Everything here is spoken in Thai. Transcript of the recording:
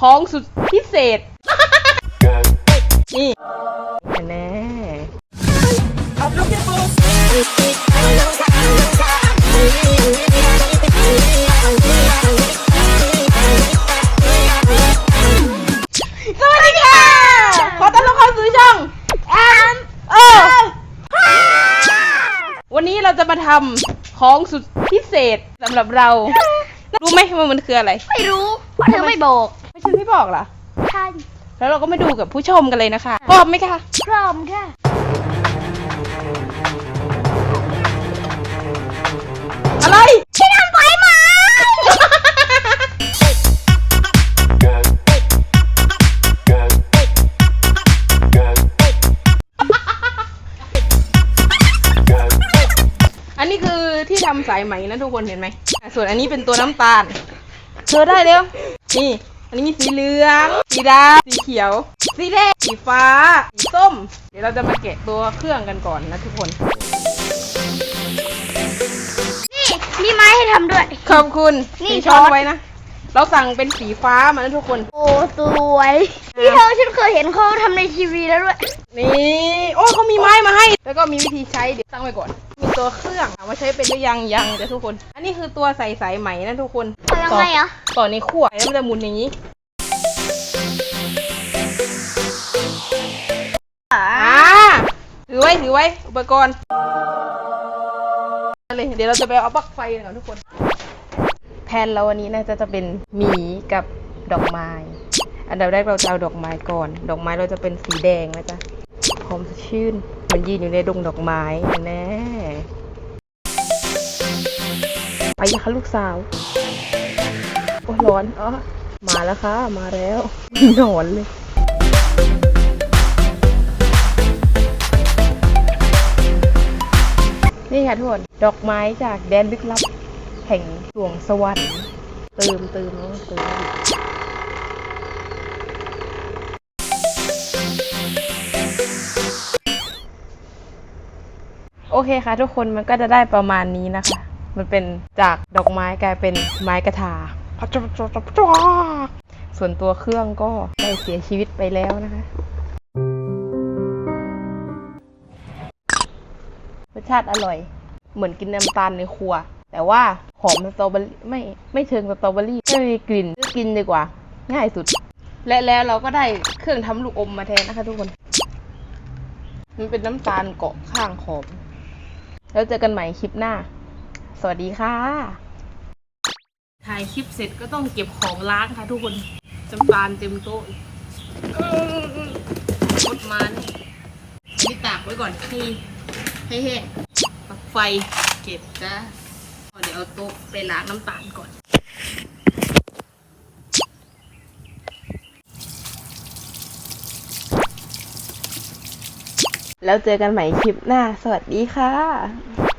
ของสุดพิเศษ นี่แน่สวัสดีค่ะ ขอต้อนรับเข้าสู่ช่องแอมเออวันนี้เราจะมาทำของสุดพิเศษสำหรับเรา รู้ไหมว่ามันคืออะไร ไม่รู้เพราะเธอไม่บอก บอกเหรอใช่แล้วเราก็มาดูกับผู้ชมกันเลยนะคะพร้อมไหมคะ พร้อมค่ะ อะไรที่ทำไฟไหม อันนี้คือที่ทำสายไหมนะทุกคนเห็นไหมอะส่วนอันนี้เป็นตัวน้ำตาลเธอได้เร็วนี่ อันนี้มีสีเหลือง สีดำสีเขียว สีแดง สีฟ้า สีส้ม เดี๋ยวเราจะมาแกะตัวเครื่องกันก่อนนะทุกคน นี่มีไม้ให้ทำด้วย ขอบคุณนี่สีช้อนช้อน ไว้นะ เราสั่งเป็นสีฟ้ามานะทุกคน โอ้สวยพี่เธอฉันเคยเห็นเขาทำในทีวีแล้วด้วย นี่ โอ้เขามีไม้มาให้ แล้วก็มีวิธีใช้ เดี๋ยวตั้งไว้ก่อน มีตัวเครื่องถามว่าใช้เป็นหรือยังยังเดี๋ยวทุกคน อันนี้คือตัวใส่สายไหมนะทุกคน ทำยังไงอะ ต่อในขั้วแล้วมันจะหมุนอย่างนี้อ่าอ่าถือไว้ถือไว้อุปกรณ์เอาเลยเดี๋ยวเราจะไปเอาปลั๊กไฟกันก่อนทุกคน แผนเราวันนี้น่าจะจะเป็นหมีกับดอกไม้ อันดับแรกเราจะเอาดอกไม้ก่อน ดอกไม้เราจะเป็นสีแดงนะจ๊ะหอมสดชื่นเหมันยืนอยู่ในดงดอกไม้แน่ไปค่ะลูกสาวโอ้ร้อนอ๋อมาแล้วค่ะ มาแล้วนอนเลยนี่ค่ะทุกคนดอกไม้จากแดนลึกลับ แห่งสวงสวรรค์เติมเติมแล้วเติมโอเคค่ะทุกคนมันก็จะได้ประมาณนี้นะคะ มันเป็นจากดอกไม้กลายเป็นไม้กระถา พัชพัชพัชพัชส่วนตัวเครื่องก็ได้เสียชีวิตไปแล้วนะคะรสชาติอร่อย เหมือนกินน้ำตาลในครัว แต่ว่าหอมสตรอเบอรี่ไม่ไม่เชิงสตรอเบอรี่ไม่มีกลิ่นกินดีกว่า ง่ายสุด และแล้วเราก็ได้เครื่องทำลูกอมมาแทนนะคะทุกคน มันเป็นน้ำตาลเกาะข้างขอบ แล้วเจอกันใหม่คลิปหน้า สวัสดีค่ะายคลิปเสร็จก็ต้องเก็บของล้างค่ะทุกคนจำตาลเต็มโต๊ะรถมานี่ยนี่ตากไว้ก่อนให้ให้แห้งปักไฟเก็บจ้าเดี๋ยวเอาโต๊ะไปล้างน้ำตาลก่อนแล้วเจอกันใหม่คลิปหน้า สวัสดีค่ะ